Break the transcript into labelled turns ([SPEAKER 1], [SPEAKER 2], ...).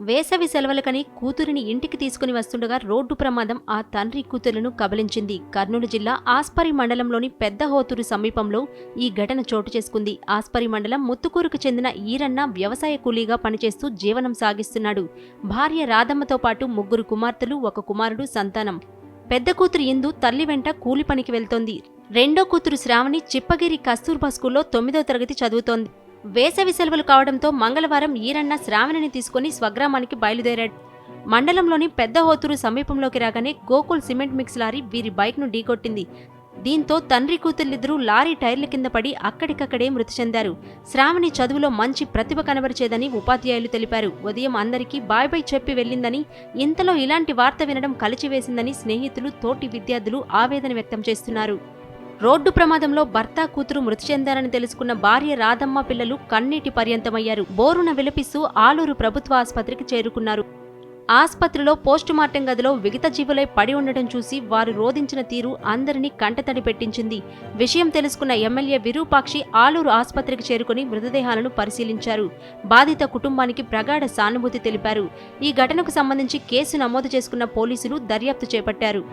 [SPEAKER 1] వేసవి సెలవులకని కూతురిని ఇంటికి తీసుకుని వస్తుండగా రోడ్డు ప్రమాదం ఆ తండ్రి కూతురులను కబలించింది. కర్నూలు జిల్లా ఆస్పరి మండలంలోని పెద్ద హోతూరు సమీపంలో ఈ ఘటన చోటు చేసుకుంది. ఆస్పరి మండలం ముత్తుకూరుకు చెందిన ఈరన్న వ్యవసాయ కూలీగా పనిచేస్తూ జీవనం సాగిస్తున్నాడు. భార్య రాధమ్మతో పాటు ముగ్గురు కుమార్తెలు ఒక కుమారుడు సంతానం. పెద్ద కూతురు ఇందు తల్లి వెంట కూలి పనికి వెళ్తోంది. రెండో కూతురు శ్రావణి చిప్పగిరి కస్తూర్బా స్కూల్లో తొమ్మిదో తరగతి చదువుతోంది. వేసవి సెలవులు కావడంతో మంగళవారం ఈరన్న శ్రావణిని తీసుకుని స్వగ్రామానికి బయలుదేరాడు. మండలంలోని పెద్ద హోతురు సమీపంలోకి రాగానే గోకుల్ సిమెంట్ మిక్స్ లారీ వీరి బైక్ను ఢీకొట్టింది. దీంతో తండ్రి కూతుళ్ళిద్దరూ లారీ టైర్ల కింద పడి అక్కడికక్కడే మృతి చెందారు. శ్రావణి చదువులో మంచి ప్రతిభ కనబరిచేదని ఉపాధ్యాయులు తెలిపారు. ఉదయం అందరికీ బాయ్ బై చెప్పి వెళ్ళిందని ఇంతలో ఇలాంటి వార్త వినడం కలిచివేసిందని స్నేహితులు తోటి విద్యార్థులు ఆవేదన వ్యక్తం చేస్తున్నారు. రోడ్డు ప్రమాదంలో భర్త కూతురు మృతి చెందారని తెలుసుకున్న భార్య రాధమ్మ పిల్లలు కన్నీటి పర్యంతమయ్యారు. బోరున విలపిస్తూ ఆలూరు ప్రభుత్వ ఆసుపత్రికి చేరుకున్నారు. ఆసుపత్రిలో పోస్టుమార్టం గదిలో విగత జీవులై పడి ఉండటం చూసి వారు రోధించిన తీరు అందరినీ కంటతడి పెట్టించింది. విషయం తెలుసుకున్న ఎమ్మెల్యే విరూపాక్షి ఆలూరు ఆసుపత్రికి చేరుకుని మృతదేహాలను పరిశీలించారు. బాధిత కుటుంబానికి ప్రగాఢ సానుభూతి తెలిపారు. ఈ ఘటనకు సంబంధించి కేసు నమోదు చేసుకున్న పోలీసులు దర్యాప్తు చేపట్టారు.